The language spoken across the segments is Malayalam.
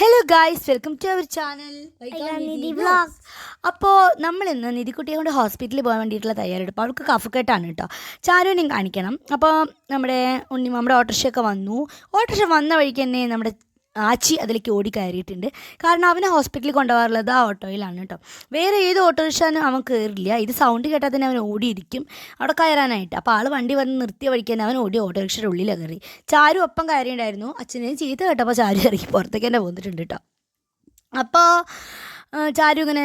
Hello guys welcome to our channel blog അപ്പോൾ നമ്മൾ ഇന്ന് നിധിക്കുട്ടിയെ കൊണ്ട് ഹോസ്പിറ്റലിൽ പോകാൻ വേണ്ടിയിട്ടുള്ള തയ്യാറെടുപ്പ്. അവൾക്ക് കഫക്കെട്ടാണ് കേട്ടോ. ചാരുവിനെയും കാണിക്കണം. അപ്പോൾ നമ്മുടെ ഉണ്ണി നമ്മുടെ ഓട്ടോറിക്ഷയൊക്കെ വന്നു. ഓട്ടോറിക്ഷ വന്ന വഴിക്ക് തന്നെ നമ്മുടെ ആച്ചി അതിലേക്ക് ഓടി കയറിയിട്ടുണ്ട്. കാരണം അവനെ ഹോസ്പിറ്റലിൽ കൊണ്ടുപോകാറുള്ളത് ആ ഓട്ടോയിലാണ് കേട്ടോ. വേറെ ഏത് ഓട്ടോറിക്ഷാനും അവൻ കയറില്ല ഇത് സൗണ്ട് കേട്ടാൽ തന്നെ അവൻ ഓടിയിരിക്കും. അവിടെ കയറാനായിട്ട്. അപ്പോൾ ആൾ വണ്ടി വന്ന് നിർത്തി വഴിക്ക് തന്നെ അവൻ ഓടി ഓട്ടോറിക്ഷയുടെ ഉള്ളിൽ കയറി. ചാരു ഒപ്പം കയറിയിട്ടുണ്ടായിരുന്നു. അച്ഛനെ ചീത്ത കേട്ടപ്പോൾ ചാരു ഇറങ്ങി പുറത്തേക്ക് തന്നെ പോന്നിട്ടുണ്ട് കേട്ടോ. അപ്പോൾ ചാരു ഇങ്ങനെ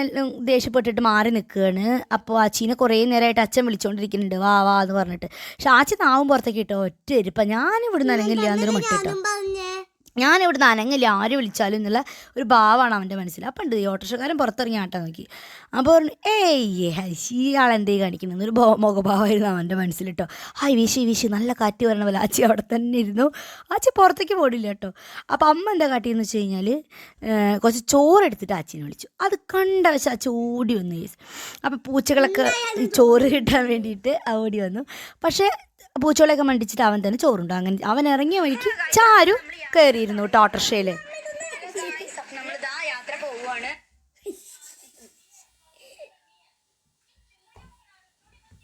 ദേഷ്യപ്പെട്ടിട്ട് മാറി നിൽക്കുകയാണ്. അപ്പോൾ അച്ചീനെ കുറേ നേരമായിട്ട് അച്ഛൻ വിളിച്ചുകൊണ്ടിരിക്കുന്നുണ്ട് വാ വാ എന്ന് പറഞ്ഞിട്ട്. പക്ഷെ ആച്ചി നാവും പുറത്തേക്ക് ഇട്ടോ ഒറ്റ ഇരിപ്പം. ഞാൻ ഇവിടുന്ന് അനങ്ങില്ല എന്നൊരു മട്ടിട്ടോ ഞാൻ ഇവിടുന്ന് അനങ്ങില്ല ആര് വിളിച്ചാലും എന്നുള്ള ഒരു ഭാവമാണ് അവന്റെ മനസ്സിൽ. അപ്പം ഉണ്ട് ഈ ഓട്ടോറിക്ഷക്കാരൻ പുറത്തിറങ്ങി ആട്ടാ നോക്കി. അപ്പോൾ പറഞ്ഞു ഏയ് ഹരിശി ആളെന്തേ കാണിക്കണം എന്നൊരു ബോ- മുഖഭാവമായിരുന്നു അവന്റെ മനസ്സിൽ കേട്ടോ. ഹായ് വീശി വീശി നല്ല കാറ്റ് വരണ പോലെ ആച്ചി അവിടെ തന്നെ ഇരുന്നു. ആച്ചി പുറത്തേക്ക് പോടില്ല കേട്ടോ. അപ്പോൾ അമ്മ എന്താ കാട്ടിയെന്ന് വെച്ച് കഴിഞ്ഞാൽ കുറച്ച് ചോറെടുത്തിട്ട് ആച്ചിനെ വിളിച്ചു. അത് കണ്ട വെച്ച് ആ ഓടി വന്നു അപ്പോൾ പൂച്ചകളൊക്കെ ചോറ് കിട്ടാൻ വേണ്ടിയിട്ട് ഓടി വന്നു. പക്ഷേ പൂച്ചകളെയൊക്കെ മണ്ടിച്ചിട്ട് അവൻ തന്നെ ചോറുണ്ടോ? അങ്ങനെ അവൻ ഇറങ്ങിയ വഴിക്ക് ചാരു കയറിയിരുന്നു കേട്ടോ പോവുകയാണ്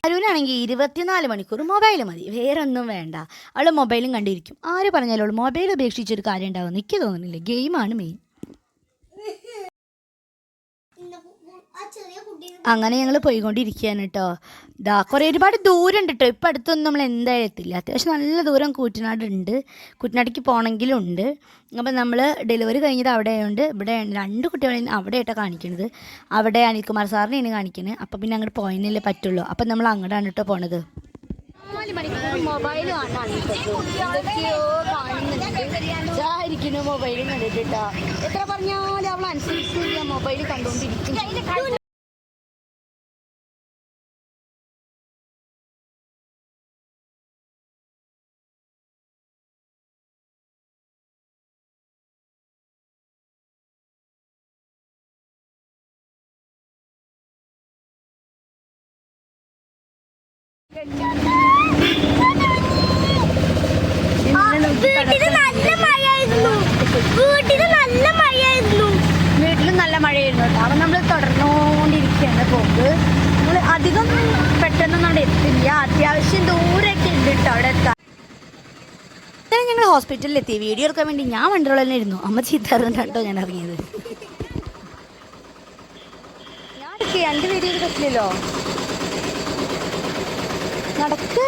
അരുവിനാണെങ്കിൽ ഇരുപത്തിനാല് മണിക്കൂർ മൊബൈൽ മതി. വേറെ ഒന്നും വേണ്ട. അവൾ മൊബൈലും കണ്ടിരിക്കും. ആര് പറഞ്ഞാലും മൊബൈൽ ഉപേക്ഷിച്ചൊരു കാര്യം ഉണ്ടാവും. എനിക്ക് തോന്നുന്നില്ല. ഗെയിമാണ് മെയിൻ. അങ്ങനെ ഞങ്ങൾ പോയിക്കൊണ്ടിരിക്കുകയാണ് കേട്ടോ ഇതാ കുറേ ഒരുപാട് ദൂരം ഉണ്ട് കേട്ടോ ഇപ്പം അടുത്തൊന്നും നമ്മൾ എന്തായാലും എത്തില്ല. അത്യാവശ്യം നല്ല ദൂരം കൂറ്റനാട് ഉണ്ട് പോകണമെങ്കിലും ഉണ്ട് അപ്പം നമ്മൾ ഡെലിവറി കഴിഞ്ഞത് അവിടെ ആയതുകൊണ്ട് ഇവിടെ രണ്ട് കുട്ടികളെയും അവിടെ ആയിട്ടാണ് കാണിക്കുന്നത് അവിടെ അനിൽകുമാർ സാറിനെയാണ് കാണിക്കുന്നത് അപ്പം പിന്നെ അങ്ങോട്ട് പോയതിനല്ലേ പറ്റുള്ളൂ. അപ്പം നമ്മൾ അങ്ങോട്ടാണ് കേട്ടോ പോണത്. മൊബൈൽ അനുസരിച്ച് മൊബൈൽ കണ്ടുകൊണ്ടിരിക്കും വീട്ടിൽ നല്ല മഴയായിരുന്നു. വീട്ടിൽ നല്ല മഴയായിരുന്നു. വീട്ടിലും നല്ല മഴയായിരുന്നു കേട്ടോ. അവൻ നമ്മൾ തുടർന്നുകൊണ്ടിരിക്കുകയാണ് പോക്ക്. നമ്മൾ അധികം പെട്ടെന്നൊന്നും അവിടെ എത്തില്ല. അത്യാവശ്യം ദൂരൊക്കെ ഉണ്ട് കേട്ടോ അവിടെ എത്താൻ. ഞങ്ങൾ ഹോസ്പിറ്റലിൽ എത്തി വീഡിയോ എടുക്കാൻ വേണ്ടി ഞാൻ വണ്ടിയോളം തന്നെ ഇരുന്നു അമ്മ ചീത്ത കേട്ടോ ഞാൻ ഇറങ്ങിയത്? ഞാൻ എടുക്കേ എന്റെ വീഡിയോ പറ്റില്ലല്ലോ നടക്ക്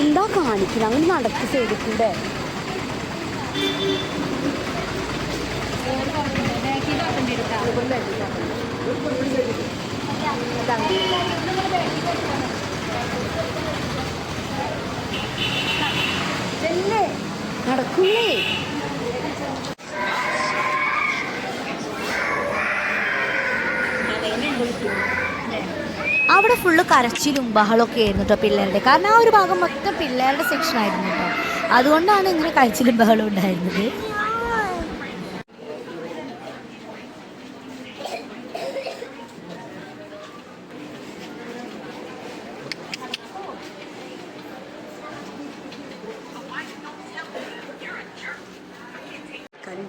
എന്താ കാണിക്കുന്നത് അങ്ങനെ നടക്ക് സൈഡിൽ കൂടെ നടക്കുന്നേ അവിടെ ഫുള്ള് കരച്ചിലും ബഹളമൊക്കെ ആയിരുന്നു കേട്ടോ പിള്ളേരുടെ. കാരണം ആ ഒരു ഭാഗം മൊത്തം പിള്ളേരുടെ സെക്ഷൻ ആയിരുന്നു കേട്ടോ അതുകൊണ്ടാണ് ഇങ്ങനെ കരച്ചിലും ബഹളം ഉണ്ടായിരുന്നത്.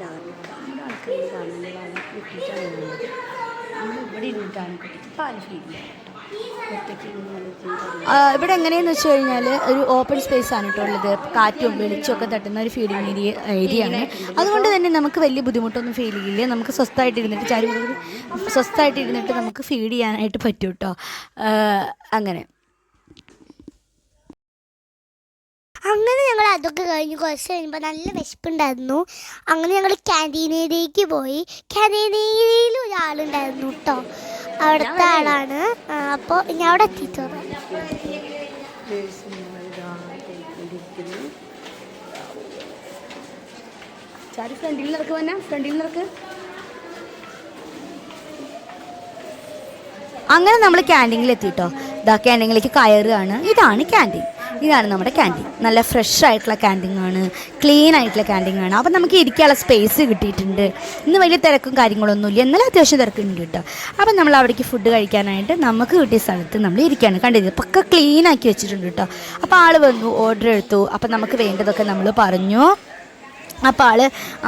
ആൾക്കാർ ഇവിടെ ഇരുന്നിട്ടാണ് പാൽ ഫീൽ ഇവിടെ എങ്ങനെയെന്ന് വെച്ച് കഴിഞ്ഞാൽ ഒരു ഓപ്പൺ സ്പേസ് ആണ് കേട്ടോ ഉള്ളത്. കാറ്റും വെളിച്ചമൊക്കെ തട്ടുന്ന ഒരു ഫീലിംഗ് ഏരിയ ഏരിയ ആണ്. അതുകൊണ്ട് തന്നെ നമുക്ക് വലിയ ബുദ്ധിമുട്ടൊന്നും ഫീൽ ചെയ്യില്ല. നമുക്ക് സ്വസ്ഥമായിട്ട് ഇരുന്നിട്ട് ചാരി സ്വസ്ഥമായിട്ട് ഇരുന്നിട്ട് നമുക്ക് ഫീഡ് ചെയ്യാനായിട്ട് പറ്റും കേട്ടോ. അങ്ങനെ. അങ്ങനെ ഞങ്ങൾ അതൊക്കെ കഴിഞ്ഞ് കുറച്ച് കഴിയുമ്പോൾ നല്ല വിശപ്പുണ്ടായിരുന്നു. അങ്ങനെ ഞങ്ങൾ ക്യാന്റീനിലേക്ക് പോയി. ക്യാന്റീനിൽ ഒരാളുണ്ടായിരുന്നു കേട്ടോ. അവിടുത്തെ ആളാണ്. അപ്പോൾ ഇനി അവിടെ എത്തിയിട്ടുള്ളൂ ചാരി ഫ്രണ്ടിൽ നിറക്ക് വന്നാ ഫ്രണ്ടിൽ നിറക്ക് അങ്ങനെ നമ്മൾ ക്യാന്റീനിൽ എത്തിയിട്ടോ ഇതാ ക്യാന്റീനിലേക്ക് കയറുകയാണ്. ഇതാണ് ക്യാന്റീൻ ഇതാണ് നമ്മുടെ ക്യാന്റീൻ നല്ല ഫ്രഷ് ആയിട്ടുള്ള ക്യാന്റീൻ ആണ്. ക്ലീൻ ആയിട്ടുള്ള ക്യാന്റീൻ ആണ്. അപ്പം നമുക്ക് ഇരിക്കാനുള്ള സ്പേസ് കിട്ടിയിട്ടുണ്ട്. ഇന്ന് വലിയ തിരക്കും കാര്യങ്ങളൊന്നുമില്ല എന്നാലും അത്യാവശ്യം തിരക്കുണ്ട് കേട്ടോ. അപ്പം നമ്മൾ അവിടേക്ക് ഫുഡ് കഴിക്കാനായിട്ട് നമുക്ക് കിട്ടിയ സ്ഥലത്ത് നമ്മൾ ഇരിക്കുകയാണ് കണ്ടിരുന്നത് പക്ക ക്ലീൻ ആക്കി വെച്ചിട്ടുണ്ട് കേട്ടോ. അപ്പോൾ ആൾ വന്നു ഓർഡർ എടുത്തു. അപ്പം നമുക്ക് വേണ്ടതൊക്കെ നമ്മൾ പറഞ്ഞു അപ്പോൾ ആൾ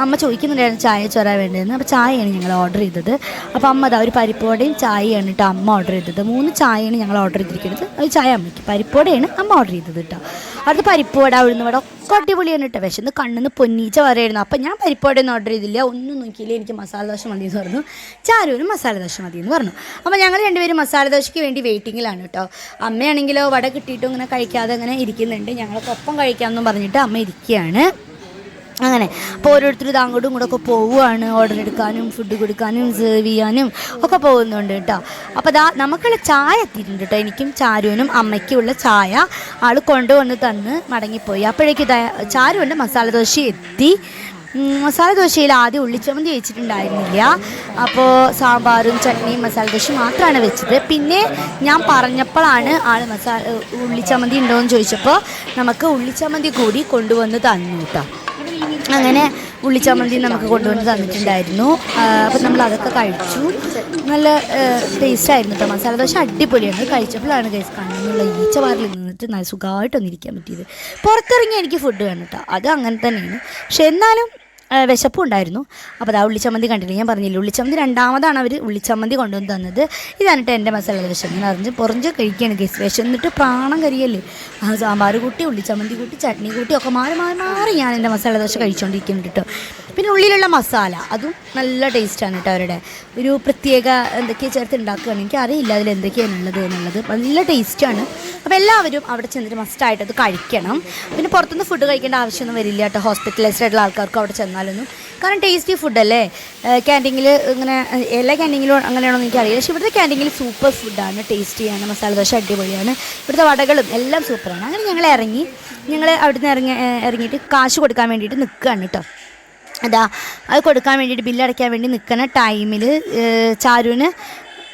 അമ്മ ചോദിക്കുന്നുണ്ടായിരുന്നു ചായ ചോരാൻ വേണ്ടതെന്ന്. അപ്പോൾ ചായയാണ് ഞങ്ങൾ ഓർഡർ ചെയ്തത്. അപ്പോൾ അമ്മ അതാ ഒരു പരിപ്പോടയും ചായയാണ് കേട്ടോ അമ്മ ഓർഡർ ചെയ്തത്. മൂന്ന് ചായയാണ് ഞങ്ങൾ ഓർഡർ ചെയ്തിരിക്കുന്നത്. ഒരു ചായ അമ്മയ്ക്ക്. പരിപ്പോടയാണ് അമ്മ ഓർഡർ ചെയ്തത് കേട്ടോ അടുത്ത് പരിപ്പോട ഉഴുന്നുവട ഒക്കെ അടിപൊളിയാണ് കേട്ടോ വിശന്ന് കണ്ണിന്ന് പൊന്നീച്ച വരെയായിരുന്നു. അപ്പോൾ ഞാൻ പരിപ്പോടയൊന്നും ഓർഡർ ചെയ്തില്ല. ഒന്നും നോക്കിയില്ല. എനിക്ക് മസാല ദോശ മതി എന്ന് പറഞ്ഞു. ചാരുവിനും മസാല ദോശ മതി എന്ന് പറഞ്ഞു. അപ്പോൾ ഞങ്ങൾ രണ്ടുപേരും മസാല ദോശയ്ക്ക് വേണ്ടി വെയിറ്റിങ്ങിലാണ് കേട്ടോ അമ്മയാണെങ്കിലോ വട കിട്ടിയിട്ടും ഇങ്ങനെ കഴിക്കാതെ അങ്ങനെ ഇരിക്കുന്നുണ്ട്. ഞങ്ങൾക്ക് ഒപ്പം കഴിക്കാമെന്നും പറഞ്ഞിട്ട് അമ്മ ഇരിക്കുകയാണ്. അങ്ങനെ. അപ്പോൾ ഓരോരുത്തർ ഇത് അങ്ങോട്ടും ഇങ്ങോട്ടൊക്കെ പോവുകയാണ്. ഓർഡർ എടുക്കാനും ഫുഡ് കൊടുക്കാനും സെർവ് ചെയ്യാനും ഒക്കെ പോകുന്നുണ്ട് കേട്ടോ. അപ്പോൾ ദാ നമുക്കുള്ള ചായ എത്തിയിട്ടുണ്ട് കേട്ടോ. എനിക്കും ചാരുവിനും അമ്മയ്ക്കുള്ള ചായ ആൾ കൊണ്ടുവന്ന് തന്ന് മടങ്ങിപ്പോയി. അപ്പോഴേക്കും ചാരുവിന്റെ മസാല ദോശ എത്തി. മസാല ദോശയിൽ ആദ്യം ഉള്ളിച്ചമന്തി വെച്ചിട്ടുണ്ടായിരുന്നില്ല. അപ്പോൾ സാമ്പാറും ചട്നിയും മസാല ദോശ മാത്രമാണ് വെച്ചത്. പിന്നെ ഞാൻ പറഞ്ഞപ്പോഴാണ് ആൾ മസാല ഉള്ളിച്ചമന്തി ഉണ്ടോ എന്ന് ചോദിച്ചപ്പോൾ നമുക്ക് ഉള്ളിച്ചമന്തി കൂടി കൊണ്ടുവന്ന് തന്നു കേട്ടോ. അങ്ങനെ ഉള്ളിച്ചമ്മന്തി നമുക്ക് കൊണ്ടുവന്ന് തന്നിട്ടുണ്ടായിരുന്നു. അപ്പം നമ്മൾ അതൊക്കെ കഴിച്ചു. നല്ല ടേസ്റ്റ് ആയിരുന്നു കേട്ടോ മസാല ദോശ അടിപൊളിയാണ് കഴിച്ചപ്പോഴാണ് കഴിച്ച് കാണുന്നുള്ള ഈച്ച വാറിൽ നിന്നിട്ട് നല്ല സുഖമായിട്ടൊന്നിരിക്കാൻ പറ്റിയത്. പുറത്തിറങ്ങി എനിക്ക് ഫുഡ് വേണം കേട്ടോ അത് അങ്ങനെ തന്നെയാണ്. പക്ഷെ എന്നാലും വിശപ്പും ഉണ്ടായിരുന്നു. അപ്പോൾ ആ ഉള്ളിച്ചമ്മന്തി കണ്ടില്ല? ഞാൻ പറഞ്ഞില്ല ഉള്ളിച്ചമ്മന്തി രണ്ടാമതാണ് അവർ ഉള്ളിച്ചമ്മന്തി കൊണ്ടുവന്ന് തന്നത്. ഇതാണ് എന്റെ മസാല ദോശ ഞാൻ അറിഞ്ഞ് പൊറഞ്ച് കഴിക്കുകയാണ് കേസ് വിശന്നിട്ട് പ്രാണം കരിയല്ലേ? ആ സാമ്പാർ കൂട്ടി ഉള്ളിച്ചമ്മന്തി കൂട്ടി ചട്നി കൂട്ടി ഒക്കെ മാറി മാറി മാറി ഞാൻ എന്റെ മസാല ദോശ കഴിച്ചുകൊണ്ടിരിക്കുന്നുണ്ട് കേട്ടോ. പിന്നെ ഉള്ളിലുള്ള മസാല അതും നല്ല ടേസ്റ്റാണ് കേട്ടോ അവരുടെ. ഒരു പ്രത്യേക എന്തൊക്കെയാണ് ചേർത്ത് ഉണ്ടാക്കുകയാണ് എനിക്ക് അറിയില്ല അതിൽ എന്തൊക്കെയാണ് ഉള്ളത് എന്നുള്ളത്. നല്ല ടേസ്റ്റാണ് അപ്പോൾ എല്ലാവരും അവിടെ ചെന്നിട്ട് മസ്റ്റായിട്ട് അത് കഴിക്കണം. പിന്നെ പുറത്തുനിന്ന് ഫുഡ് കഴിക്കേണ്ട ആവശ്യമൊന്നും വരില്ല കേട്ടോ ഹോസ്പിറ്റലൈസ്ഡ് ആയിട്ടുള്ള ആൾക്കാർക്ക് അവിടെ ചെന്നാലൊന്നും. കാരണം ടേസ്റ്റി ഫുഡല്ലേ ക്യാന്റീനിൽ ഇങ്ങനെ എല്ലാ ക്യാന്റീനിലും അങ്ങനെയാണോ എനിക്കറിയില്ല. പക്ഷേ ഇവിടുത്തെ ക്യാന്റീനിൽ സൂപ്പർ ഫുഡാണ് ടേസ്റ്റിയാണ് മസാല ദോശ അടിപൊളിയാണ്. ഇവിടുത്തെ വടകളും എല്ലാം സൂപ്പറാണ് അങ്ങനെ ഞങ്ങൾ ഇറങ്ങി ഞങ്ങൾ അവിടുന്ന് ഇറങ്ങി ഇറങ്ങിയിട്ട് കാശ് കൊടുക്കാൻ വേണ്ടിയിട്ട് നിൽക്കുകയാണ് കേട്ടോ അതാ അത് കൊടുക്കാൻ വേണ്ടിയിട്ട് ബില്ലടയ്ക്കാൻ വേണ്ടി നിൽക്കുന്ന ടൈമിൽ ചാരുവിന്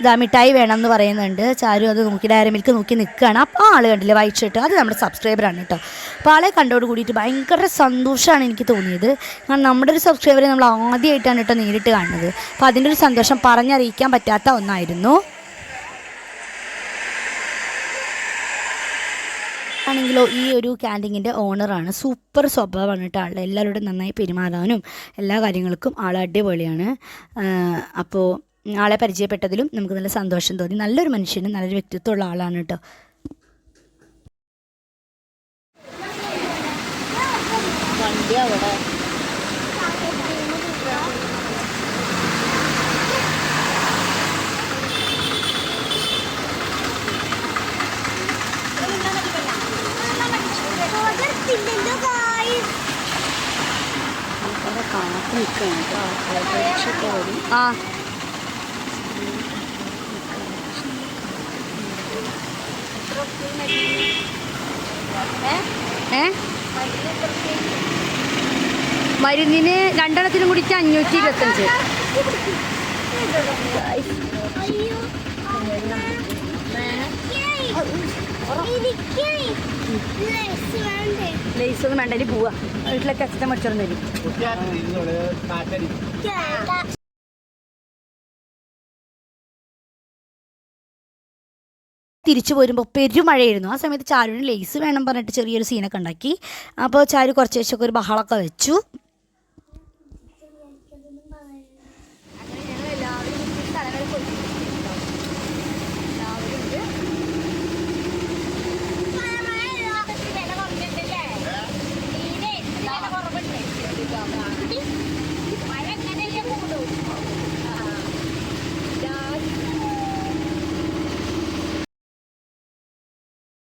ഇതാ മിഠായി വേണം എന്ന് പറയുന്നുണ്ട്. ചാരു അത് നോക്കി ഡയറി മിൽക്ക് നോക്കി നിൽക്കുകയാണ് അപ്പോൾ ആൾ കണ്ടില്ല ഷർട്ട് അത് നമ്മുടെ സബ്സ്ക്രൈബറാണ് കേട്ടോ. അപ്പോൾ ആളെ കണ്ടോട് കൂടിയിട്ട് ഭയങ്കര സന്തോഷമാണ് എനിക്ക് തോന്നിയത്. കാരണം നമ്മുടെ ഒരു സബ്സ്ക്രൈബറെ നമ്മൾ ആദ്യമായിട്ടാണ് കേട്ടോ നേരിട്ട് കാണുന്നത്. അപ്പോൾ അതിന്റെ ഒരു സന്തോഷം പറഞ്ഞറിയിക്കാൻ പറ്റാത്ത ഒന്നായിരുന്നു. ആണെങ്കിലോ ഈ ഒരു ക്യാന്റീനിന്റെ ഓണറാണ്. സൂപ്പർ സ്വഭാവമാണ് കേട്ടോ ആളുടെ എല്ലാവരോടും നന്നായി പെരുമാറാനും എല്ലാ കാര്യങ്ങൾക്കും ആൾ അടിപൊളിയാണ്. അപ്പോൾ ആളെ പരിചയപ്പെട്ടതിലും നമുക്ക് നല്ല സന്തോഷം തോന്നി. നല്ലൊരു മനുഷ്യനും നല്ലൊരു വ്യക്തിത്വമുള്ള ആളാണ് കേട്ടോ ആ ഏ മരുന്നിന് രണ്ടെണ്ണത്തിനും കൂടിയിട്ട് അഞ്ഞൂറ്റി ഇരുപത്തഞ്ച്. ലേസ് ഒന്നും വേണ്ട ഇനി പോവാ. വീട്ടിലൊക്കെ അച്ഛൻ മേടിച്ചോണ്ട് തരും തിരിച്ചു പോരുമ്പോൾ പെരുമഴയായിരുന്നു. ആ സമയത്ത് ചാരുവിന് ലേസ് വേണം പറഞ്ഞിട്ട് ചെറിയൊരു സീനൊക്കെ ഉണ്ടാക്കി. അപ്പോൾ ചാരു കുറച്ച് ശേഷമൊക്കെ ഒരു ബഹളമൊക്കെ വെച്ചു.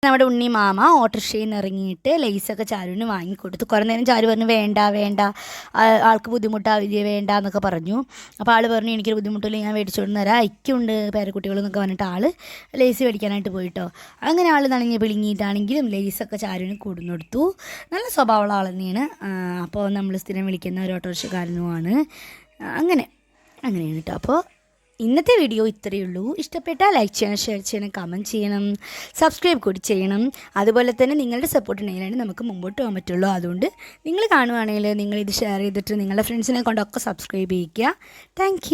നമ്മുടെ ഉണ്ണി മാമ ഓട്ടോറിക്ഷയിൽ നിന്ന് ഇറങ്ങിയിട്ട് ലേസൊക്കെ ചാരുവിന് വാങ്ങിക്കൊടുത്തു. കുറേ നേരം ചാരു പറഞ്ഞു വേണ്ട വേണ്ട. ആൾക്ക് ബുദ്ധിമുട്ടാവില്ലേ വേണ്ട എന്നൊക്കെ പറഞ്ഞു. അപ്പോൾ ആൾ പറഞ്ഞു എനിക്കൊരു ബുദ്ധിമുട്ടില്ല ഞാൻ മേടിച്ചുകൊണ്ട് തരാം ഐക്യമുണ്ട് പേരക്കുട്ടികളെന്നൊക്കെ പറഞ്ഞിട്ട് ആൾ ലേസ് മേടിക്കാനായിട്ട് പോയിട്ടോ. അങ്ങനെ ആൾ നനഞ്ഞ് പിളിങ്ങിയിട്ടാണെങ്കിലും ലേസൊക്കെ ചാരുവിന് കൊടുത്തു നല്ല സ്വഭാവമുള്ള ആൾ തന്നെയാണ്. അപ്പോൾ നമ്മൾ സ്ഥിരം വിളിക്കുന്ന ഒരു ഓട്ടോറിക്ഷക്കാരനുമാണ്. അങ്ങനെ അങ്ങനെയാണ് കേട്ടോ. അപ്പോൾ ഇന്നത്തെ വീഡിയോ ഇത്രയേ ഉള്ളൂ. ഇഷ്ടപ്പെട്ടാൽ ലൈക്ക് ചെയ്യണം ഷെയർ ചെയ്യണം കമന്റ് ചെയ്യണം സബ്സ്ക്രൈബ് കൂടി ചെയ്യണം. അതുപോലെ തന്നെ നിങ്ങളുടെ സപ്പോർട്ട് ഉണ്ടെങ്കിലാണ് നമുക്ക് മുമ്പോട്ട് പോകാൻ പറ്റുള്ളൂ. അതുകൊണ്ട് നിങ്ങൾ കാണുവാണെങ്കിൽ നിങ്ങൾ ഇത് ഷെയർ ചെയ്തിട്ട് നിങ്ങളുടെ ഫ്രണ്ട്സിനെ കൊണ്ടൊക്കെ സബ്സ്ക്രൈബ് ചെയ്യിക്കുക താങ്ക്